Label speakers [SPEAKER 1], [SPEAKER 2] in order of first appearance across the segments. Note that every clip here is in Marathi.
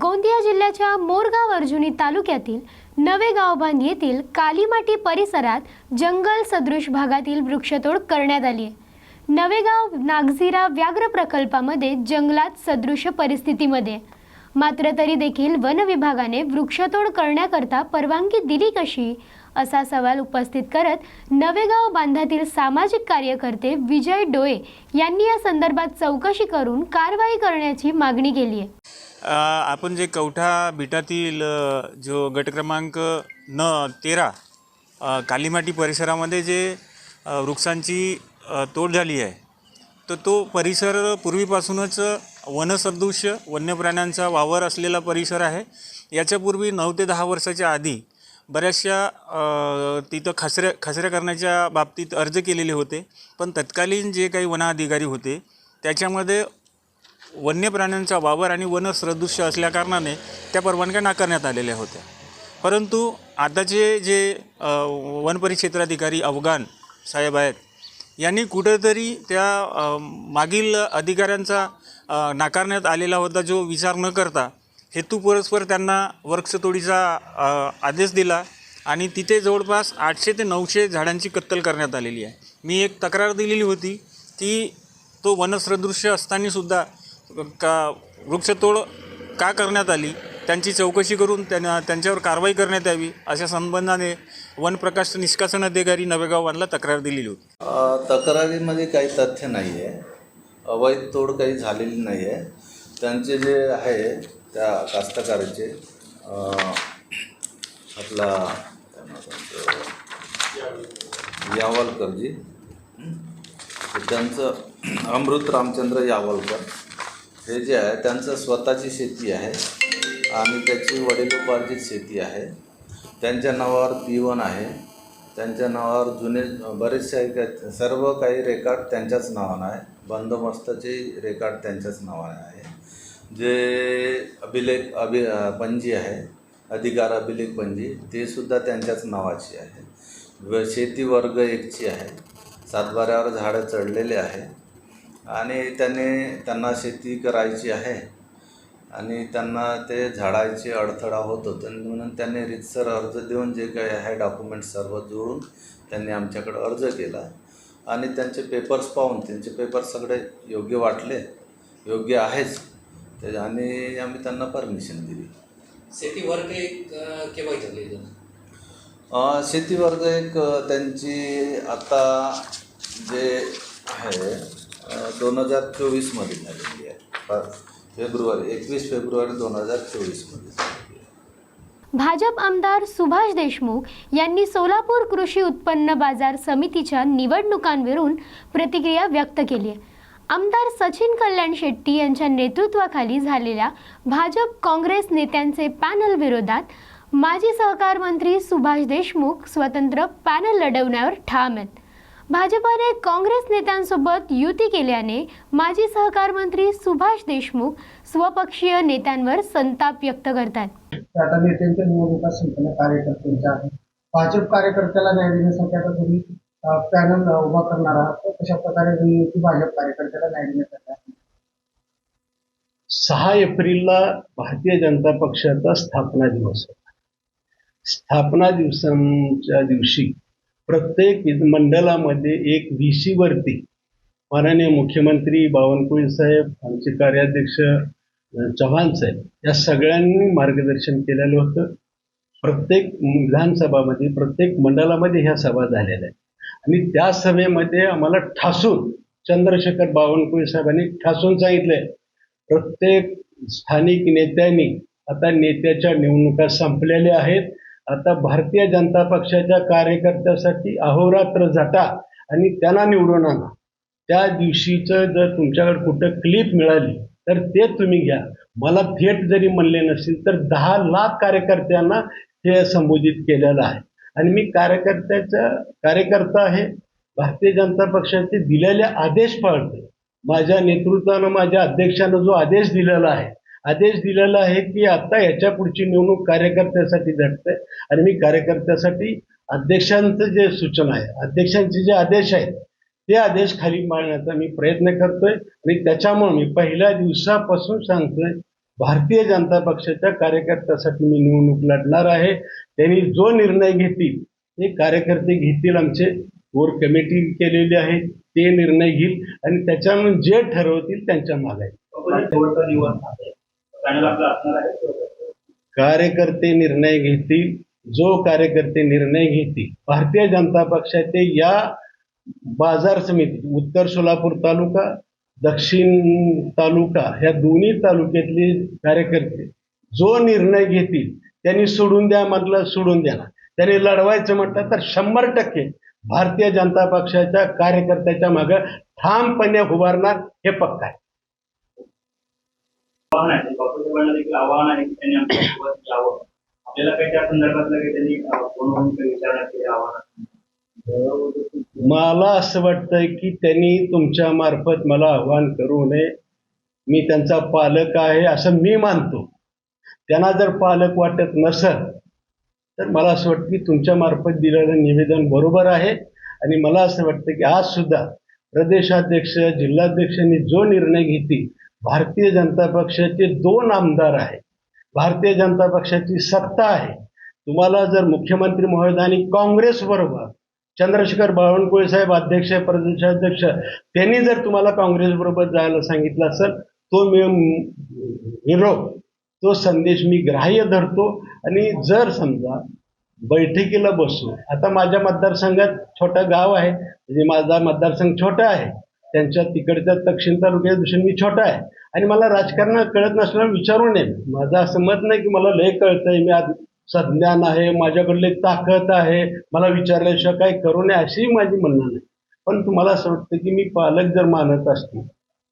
[SPEAKER 1] गोंदिया जिल्ह्याच्या मोरगाव अर्जुनी तालुक्यातील नवे गावबांध येथील कालीमाटी परिसरात जंगल सदृश भागातील वृक्षतोड करण्यात आली आहे. नवेगाव नागझिरा व्याघ्र प्रकल्पामध्ये जंगलात सदृश परिस्थितीमध्ये मात्र तरी देखील वन विभागाने वृक्षतोड करण्याकरता परवानगी दिली कशी असा सवाल उपस्थित करत नवेगाव बांधातील सामाजिक कार्यकर्ते विजय डोळे यांनी या संदर्भात चौकशी करून कारवाई करण्याची मागणी केली आहे.
[SPEAKER 2] आपण जे कवठा बिटातील जो गट क्रमांक न तेरा कालीमाटी परिसरामध्ये जे वृक्षांची तोड झाली आहे तर तो परिसर पूर्वीपासूनच वनसदृश वन्य प्राण्यांचा वावर असलेला परिसर आहे. याच्यापूर्वी नऊ ते दहा वर्षाच्या आधी बऱ्याचशा तिथं खसऱ्या खसऱ्या करण्याच्या बाबतीत अर्ज केलेले होते. पण तत्कालीन जे काही वन अधिकारी होते त्याच्यामध्ये वन्य प्राण्यांचा वावर आणि वनसदृश्य असल्याकारणाने त्या परवानग्या नाकारण्यात आलेल्या होत्या. परंतु आताचे जे वनपरिक्षेत्राधिकारी वन अफगाण साहेब आहेत यांनी कुठेतरी त्या मागील अधिकाऱ्यांचा नाकारण्यात आलेला होता जो विचार न करता हेतू परस्पर त्यांना वृक्षतोडीचा आदेश दिला आणि तिथे जवळपास आठशे ते नऊशे झाडांची कत्तल करण्यात आलेली आहे. मी एक तक्रार दिलेली होती की तो वनसदृश्य असतानासुद्धा का वृक्षतोड का करण्यात आली? त्यांची चौकशी करून त्यांना त्यांच्यावर कारवाई करण्यात यावी अशा संबंधाने वनप्रकाश निष्कासन अधिकारी नवेगावांना तक्रार दिलेली होती.
[SPEAKER 3] तक्रारीमध्ये काही तथ्य नाही आहे अवैध तोड काही झालेली नाही आहे त्यांचे जे आहे त्या कास्तकाराचे आपला यावलकरजी. त्यांचं अमृत रामचंद्र यावलकर. हे जे आहे त्यांचं स्वतःची शेती आहे आणि त्याची वडिलोपार्जित शेती आहे. त्यांच्या नावावर पी आहे. त्यांच्या नावावर जुने बरेचसे सर्व काही रेकॉर्ड त्यांच्याच नावानं आहे. बंदोबस्ताचे रेकॉर्ड त्यांच्याच नावाने आहे. जे अभिलेख अभि पणजी पंजी आहे अधिकार अभिलेख पंजी ते सुद्धा त्यांच्याच नावाची आहे. व शेती वर्ग एकची आहे. सातबाऱ्यावर झाडं चढलेले आहे. आणि त्याने त्यांना शेती करायची आहे. आणि त्यांना ते झाडायचे अडथळा होत होतं. म्हणून त्यांनी रितसर अर्ज देऊन जे काही आहे डॉक्युमेंट सर्व जोडून त्यांनी आमच्याकडे अर्ज केला. आणि त्यांचे पेपर्स पाहून त्यांचे पेपर सगळे योग्य वाटले. योग्य आहेच. ते आणि आम्ही त्यांना परमिशन दिली.
[SPEAKER 4] शेती वर्ग एक केव्हा ठेवली
[SPEAKER 3] शेती वर्ग एक त्यांची आता जे आहे दोन हजार चोवीसमध्ये झालेली आहे. फेब्रुवारी एकवीस फेब्रुवारी दोन हजार चोवीसमध्ये झालेली आहे.
[SPEAKER 1] भाजप आमदार सुभाष देशमुख यांनी सोलापूर कृषी उत्पन्न बाजार समितीच्या निवडणुकांवरून प्रतिक्रिया व्यक्त केली आहे. आमदार सचिन कल्याण शेट्टी यांच्या नेतृत्वाखाली झालेल्या भाजप काँग्रेस नेत्यांचे पॅनल विरोधात माजी सहकार मंत्री सुभाष देशमुख स्वतंत्र पॅनल लढवण्यावर ठाम आहेत. भाजपाने काँग्रेस नेत्यांसोबत युती केल्याने माजी सहकार मंत्री सुभाष देशमुख स्वपक्षीय नेत्यांवर संताप व्यक्त करतात.
[SPEAKER 5] आता नेत्यांच्या निवडणुका संपल्या कार्यकर्त्यांच्या आहेत. भाजप कार्यकर्त्याला न्याय देण्यासाठी आता तुम्ही पॅनल उभा करणार आहात. कशा प्रकारे तुम्ही ती भाजप कार्यकर्त्याला न्याय देण्यासाठी आहे?
[SPEAKER 6] सहा एप्रिलला भारतीय जनता पक्षाचा स्थापना दिवस होता. स्थापना दिवसांच्या दिवशी प्रत्येक मंडळामध्ये एक व्ही सीवरती माननीय मुख्यमंत्री बावनकुळे साहेब आमचे कार्याध्यक्ष चव्हाण साहेब या सगळ्यांनी मार्गदर्शन केलेलं होतं. प्रत्येक विधानसभामध्ये प्रत्येक मंडळामध्ये ह्या सभा झालेल्या आहेत. आणि त्या सभेमध्ये आम्हाला ठासून चंद्रशेखर बावनकुळे साहेबांनी ठासून सांगितलंय प्रत्येक स्थानिक नेत्यांनी आता नेत्याच्या निवडणुका संपलेल्या आहेत. आता भारतीय जनता पक्षाच्या कार्यकर्त्यासाठी अहोरात्र झटा आणि त्यांना निवडून आणा. त्या दिवशीचं जर तुमच्याकडे कुठं क्लिप मिळाली तर ते तुम्ही घ्या. मला थेट जरी म्हणले नसतील तर दहा लाख कार्यकर्त्यांना हे संबोधित केलेलं आहे. आणि मी कार्यकर्त्याचा कार्यकर्ता आहे भारतीय जनता पक्षाचे दिलेले आदेश पाळते माझ्या नेतृत्वानं माझ्या अध्यक्षानं जो आदेश दिलेला आहे आदेश दिलेला आहे की आता याच्या पुढची निवडणूक कार्यकर्त्यासाठी झटते आणि मी कार्यकर्त्यासाठी अध्यक्षांचं जे सूचना आहे अध्यक्षांचे जे आदेश आहेत ते आदेश खाली मांडण्याचा मी प्रयत्न करतोय. आणि त्याच्यामुळे मी पहिल्या दिवसापासून सांगतोय भारतीय जनता पक्षाच्या कार्यकर्त्यासाठी मी निवडणूक लढणार आहे. त्यांनी जो निर्णय घेतील ते कार्यकर्ते घेतील. आमचे कोर कमिटी केलेली आहे ते निर्णय घेईल. आणि त्याच्यामुळे जे ठरवतील त्यांच्या मागे कार्यकर्ते निर्णय घेतील. जो कार्यकर्ते निर्णय घेतील. भारतीय जनता पक्षाचे या बाजार समिती उत्तर सोलापूर तालुका दक्षिण तालुका ह्या दोन्ही तालुक्यातले कार्यकर्ते जो निर्णय घेतील त्यांनी सोडून द्या म्हटलं सोडून द्या. त्यांनी लढवायचं म्हटलं तर शंभर टक्के भारतीय जनता पक्षाच्या कार्यकर्त्याच्या मागे ठामपणे उभारणार हे पक्क आहे.
[SPEAKER 7] आव्हान आहे. डॉक्टर देखील आव्हान आहे की त्यांनी आमच्यासोबत यावं. आपल्याला काही त्या संदर्भातलं काही त्यांनी अं, फोनवरून काही विचारण्यात केले आव्हान
[SPEAKER 6] मला असं वाटतंय की त्यांनी तुमच्या मार्फत मला आव्हान करू नये. मी त्यांचा पालक आहे असं मी मानतो. त्यांना जर पालक वाटत नसेल तर मला असं वाटतं की तुमच्या मार्फत दिलेलं निवेदन बरोबर आहे. आणि मला असं वाटतं की आज सुद्धा प्रदेशाध्यक्ष जिल्हाध्यक्षांनी जो निर्णय घेतील भारतीय जनता पक्षाचे दोन आमदार आहेत. भारतीय जनता पक्षाची सत्ता आहे. तुम्हाला जर मुख्यमंत्री महोदयांनी काँग्रेसबरोबर चंद्रशेखर बावनकुळे साहेब अध्यक्ष प्रदेशाध्यक्ष त्यांनी जर तुम्हाला काँग्रेसबरोबर जायला सांगितलं असेल तो मी निरोप तो संदेश मी ग्राह्य धरतो. आणि जर समजा बैठकीला बसू आता माझ्या मतदारसंघात छोटं गाव आहे म्हणजे माझा मतदारसंघ छोटा आहे. त्यांच्या तिकडच्या दक्षिण तालुक्याच्या दृष्टीने मी छोटा आहे. आणि मला राजकारण कळत नसल्यावर विचारू नये. माझं असं मत नाही की मला लय कळतंय. मी आज सज्ञान आहे. माझ्याकडले ताकद आहे. मला विचारल्याशिवाय काही करू नये अशी माझी म्हणणं नाही. पण तुम्हाला असं वाटतं की मी पालक जर मानत असतील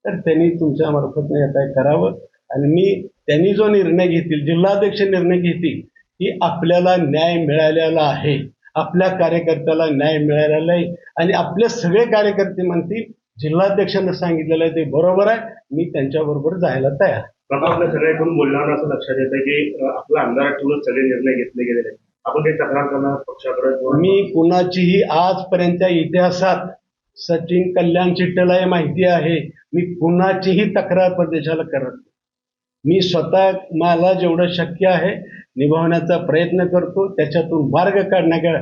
[SPEAKER 6] तर त्यांनी तुमच्या मार्फत काय करावं? आणि मी त्यांनी जो निर्णय घेतील जिल्हाध्यक्ष निर्णय घेतील की आपल्याला न्याय मिळालेला आहे. आपल्या कार्यकर्त्याला न्याय मिळालेला आहे. आणि आपले सगळे कार्यकर्ते म्हणतील जिल्हाध्यक्षांना सांगितलेलं आहे ते बरोबर आहे मी त्यांच्याबरोबर जायला तयार.
[SPEAKER 7] बाबा आपल्या सगळ्याकडून बोलण्यावर असं लक्षात येतं की आपला आमदार ठेवूनच सगळे निर्णय घेतले गेलेले आहेत आपण काही तक्रार करणार पक्षाकडे
[SPEAKER 6] मी कुणाचीही आजपर्यंतच्या इतिहासात सचिन कल्याण चिट्टेला हे माहिती आहे मी कुणाचीही तक्रार प्रदेशाला करत नाही. मी स्वतः मला जेवढं शक्य आहे निभावण्याचा प्रयत्न करतो. त्याच्यातून मार्ग काढण्याकडे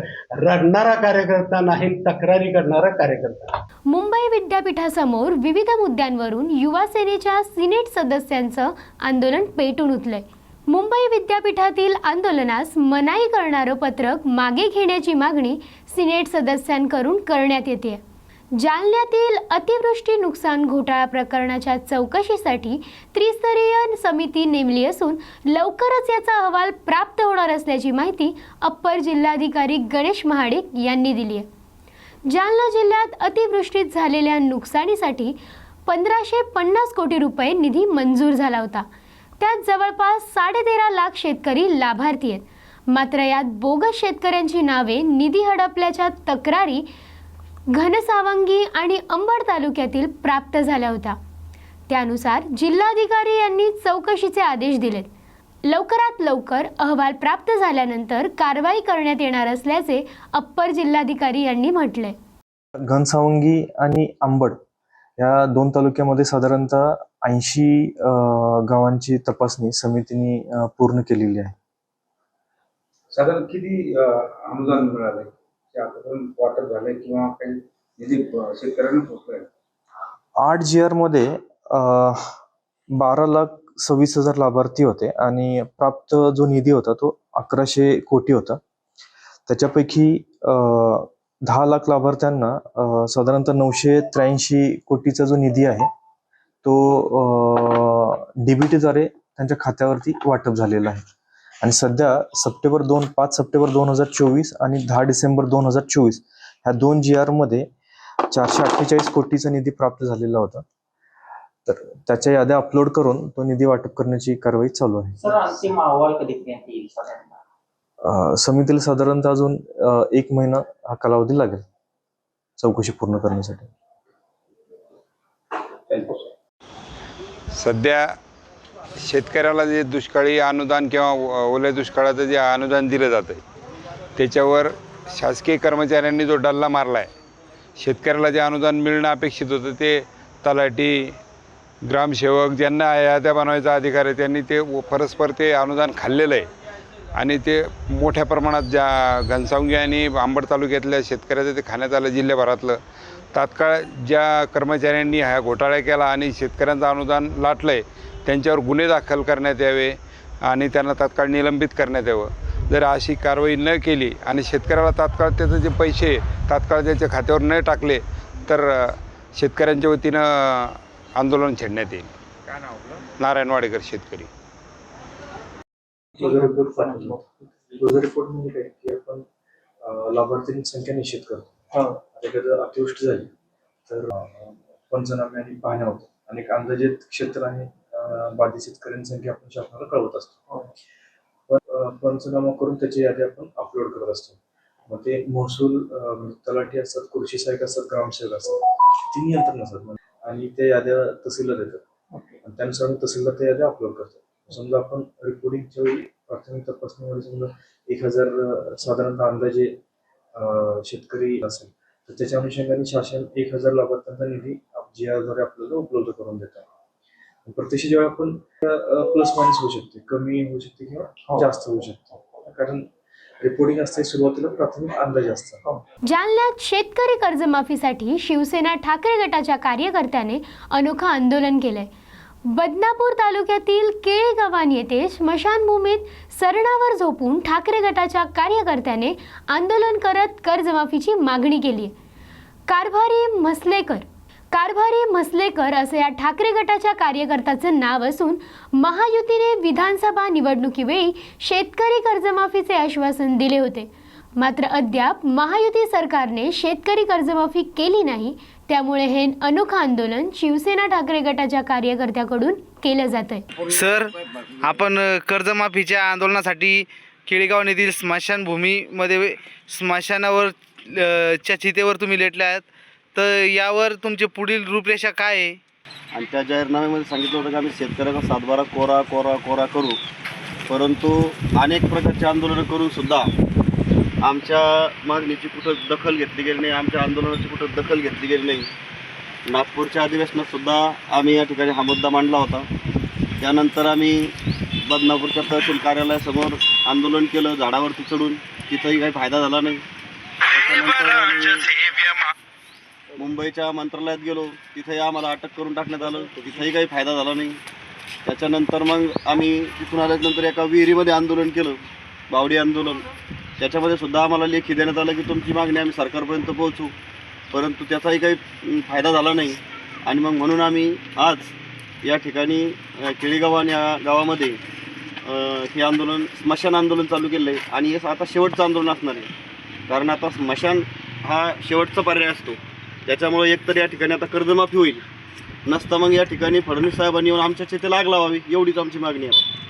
[SPEAKER 6] रडणारा कार्यकर्ता नाही तक्रारी करणारा कार्यकर्ता.
[SPEAKER 1] मुंबई विद्यापीठासमोर विविध मुद्द्यांवरून युवा सेनेच्या सिनेट सदस्यांचं आंदोलन पेटून उठलंय. मुंबई विद्यापीठातील आंदोलनास मनाई करणारं पत्रक मागे घेण्याची मागणी सिनेट सदस्यांकडून करण्यात येते जालन्यातील अतिवृष्टी नुकसान घोटाळा प्रकरणाच्या चौकशीसाठी त्रिस्तरीय समिती नेमली असून लवकरच याचा अहवाल प्राप्त होणार असल्याची माहिती अप्पर जिल्हाधिकारी गणेश महाडिक यांनी दिली आहे. जालना जिल्ह्यात अतिवृष्टीत झालेल्या नुकसानीसाठी पंधराशे पन्नास कोटी रुपये निधी मंजूर झाला होता. त्यात जवळपास साडेतेरा लाख शेतकरी लाभार्थी आहेत. मात्र यात बोगस शेतकऱ्यांची नावे निधी हडपल्याच्या तक्रारी घनसावंगी आणि अंबड तालुक्यातील प्राप्त झाल्या होत्या. त्यानुसार जिल्हाधिकारी यांनी चौकशीचे आदेश दिलेत. लवकरात लवकर अहवाल प्राप्त झाल्यानंतर कारवाई करण्यात येणार असल्याचे अप्पर जिल्हाधिकारी यांनी म्हटलंय
[SPEAKER 8] घनसावंगी आणि आंबड या दोन तालुक्यामध्ये साधारणतः ऐंशी गावांची तपासणी समितीने पूर्ण केलेली आहे.
[SPEAKER 9] साधारण किती अनुदान मिळालंय आतापर्यंत वाटप झालंय किंवा काही निधी शेतकऱ्यांना पोहोचलाय
[SPEAKER 8] आठ जी आरमध्ये बारा लाख सव्वीस हजार लाभार्थी होते आणि प्राप्त जो निधी होता तो अकराशे कोटी होता. त्याच्यापैकी दहा लाख लाभार्थ्यांना साधारणतः नऊशे त्र्याऐंशी कोटीचा जो निधी आहे तो डीबीटीद्वारे त्यांच्या खात्यावरती वाटप झालेला आहे. आणि सध्या सप्टेंबर दोन पाच सप्टेंबर दोन हजार चोवीस आणि दहा डिसेंबर दोन हजार चोवीस ह्या दोन जी आरमध्ये चारशे अठ्ठेचाळीस कोटीचा निधी प्राप्त झालेला होता. तर त्याच्या याद्या अपलोड करून तो निधी वाटप करण्याची कारवाई चालू आहे.
[SPEAKER 10] सर अंतिम अहवाल कधी देण्यात येईल साधारणतः
[SPEAKER 8] अं, समितीला साधारणतः अजून एक महिना हा कालावधी लागेल चौकशी पूर्ण करण्यासाठी.
[SPEAKER 11] सध्या शेतकऱ्याला जे दुष्काळी अनुदान किंवा ओ- ओल्या दुष्काळाचं जे अनुदान दिलं जातं त्याच्यावर शासकीय कर्मचाऱ्यांनी जो डल्ला मारला आहे शेतकऱ्याला जे अनुदान मिळणं अपेक्षित होतं ते तलाठी ग्रामसेवक ज्यांना याद्या बनवायचा अधिकार आहे त्यांनी ते परस्पर ते अनुदान खाल्लेलं आहे. आणि ते मोठ्या प्रमाणात ज्या घनसावंगी आणि आंबड तालुक्यातल्या शेतकऱ्याचं ते खाण्यात आलं जिल्ह्याभरातलं. तात्काळ ज्या कर्मचाऱ्यांनी हा घोटाळा केला आणि शेतकऱ्यांचं अनुदान लाटलं आहे त्यांच्यावर गुन्हे दाखल करण्यात यावे आणि त्यांना तात्काळ निलंबित करण्यात यावं. जर अशी कारवाई न केली आणि शेतकऱ्याला तात्काळ त्याचे जे पैसे तात्काळ त्याच्या खात्यावर न टाकले तर शेतकऱ्यांच्या वतीनं आंदोलन छेडण्यात येईल. नारायण वाडेकर शेतकरी.
[SPEAKER 8] म्हणजे लाभार्थ्यांची संख्या निश्चित करतो. एखादं अतिवृष्टी झाली तर पंचनामे आणि पाहण्या होतात आणि अंदाजित क्षेत्र आणि बाधित शेतकऱ्यांची संख्या आपण शासनाला कळवत असतो. पण पंचनामा करून त्याची यादी आपण अपलोड करत असतो. मग ते महसूल म्हणजे तलाठी असतात कृषी सहाय्यक असतात ग्रामसेवक असतात. तिन्ही यंत्रणा असतात. आणि ते याद्या तहसीलला देतात. आणि त्यानुसार तहसीलला त्या याद्या अपलोड करतात. समजा आपण रिपोर्टिंगच्या वेळी प्राथमिक तपासणीमध्ये समजा एक हजार साधारणतः अंदाजे शेतकरी असेल. तर त्याच्या अनुषंगाने शासन एक हजार लाभार्थ्यांचा निधी जी आरद्वारे आपल्याला उपलब्ध करून देतात प्रत्यक्ष जेव्हा आपण प्लस मायनस होऊ शकते कमी होऊ शकते किंवा जास्त होऊ शकते. कारण रिपोर्टिंग असते सुरुवातीला प्राथमिक अंदाज असतात
[SPEAKER 1] जालन्यात शेतकरी कर्जमाफीसाठी शिवसेना ठाकरे गटाच्या कार्यकर्त्याने अनोखं आंदोलन केलंय. बदनापूर तालुक्यातील केळी गव्हाण येथे स्मशानभूमीत सरणावर झोपून ठाकरे गटाच्या कार्यकर्त्याने आंदोलन करत कर्जमाफीची मागणी केली कारभारी म्हसलेकर कारभारी म्हसलेकर असं या ठाकरे गटाच्या कार्यकर्त्याचं नाव असून महायुतीने विधानसभा निवडणुकीवेळी शेतकरी कर्जमाफीचे आश्वासन दिले होते. मात्र अद्याप महायुती सरकारने शेतकरी कर्जमाफी केली नाही. त्यामुळे हे अनोखं आंदोलन शिवसेना ठाकरे गटाच्या कार्यकर्त्याकडून केलं जात आहे
[SPEAKER 12] सर आपण कर्जमाफीच्या आंदोलनासाठी केळेगाव येथील स्मशानभूमीमध्ये स्मशानावर च्या चितेवर तुम्ही लेटल्या आहात. तर यावर तुमची पुढील रूपरेषा काय आहे?
[SPEAKER 13] आणि त्या जाहीरनाम्यामध्ये सांगितलं होतं की आम्ही शेतकऱ्याचा सातबारा कोरा कोरा कोरा करू. परंतु अनेक प्रकारचे आंदोलनं करून सुद्धा आमच्या मागणीची कुठं दखल घेतली गेली नाही आमच्या आंदोलनाची कुठं दखल घेतली गेली नाही. नागपूरच्या अधिवेशनात सुद्धा आम्ही या ठिकाणी हा मुद्दा मांडला होता. त्यानंतर आम्ही बदनापूरच्या तहसील कार्यालयासमोर आंदोलन केलं झाडावरती चढून. तिथंही काही फायदा झाला नाही. त्याच्यानंतर आम्ही मुंबईच्या मंत्रालयात गेलो तिथेही आम्हाला अटक करून टाकण्यात आलं. तिथेही काही फायदा झाला नाही. त्याच्यानंतर मग आम्ही तिथून आल्यानंतर एका विहिरीमध्ये आंदोलन केलं बावडी आंदोलन. त्याच्यामध्ये सुद्धा आम्हाला लेखी देण्यात आलं की तुमची मागणी आम्ही सरकारपर्यंत पोहोचू. परंतु त्याचाही काही फायदा झाला नाही. आणि मग म्हणून आम्ही आज या ठिकाणी केळीगाव केळीगावान या गावामध्ये हे आंदोलन स्मशान आंदोलन चालू केलं आहे. आणि हे आता शेवटचं आंदोलन असणार आहे. कारण आता स्मशान हा शेवटचा पर्याय असतो. त्याच्यामुळे एकतर या ठिकाणी आता कर्जमाफी होईल. नसता मग या ठिकाणी फडणवीस साहेबांनी येऊन आमच्या शेती लाग लावावी एवढीच आमची मागणी आहे.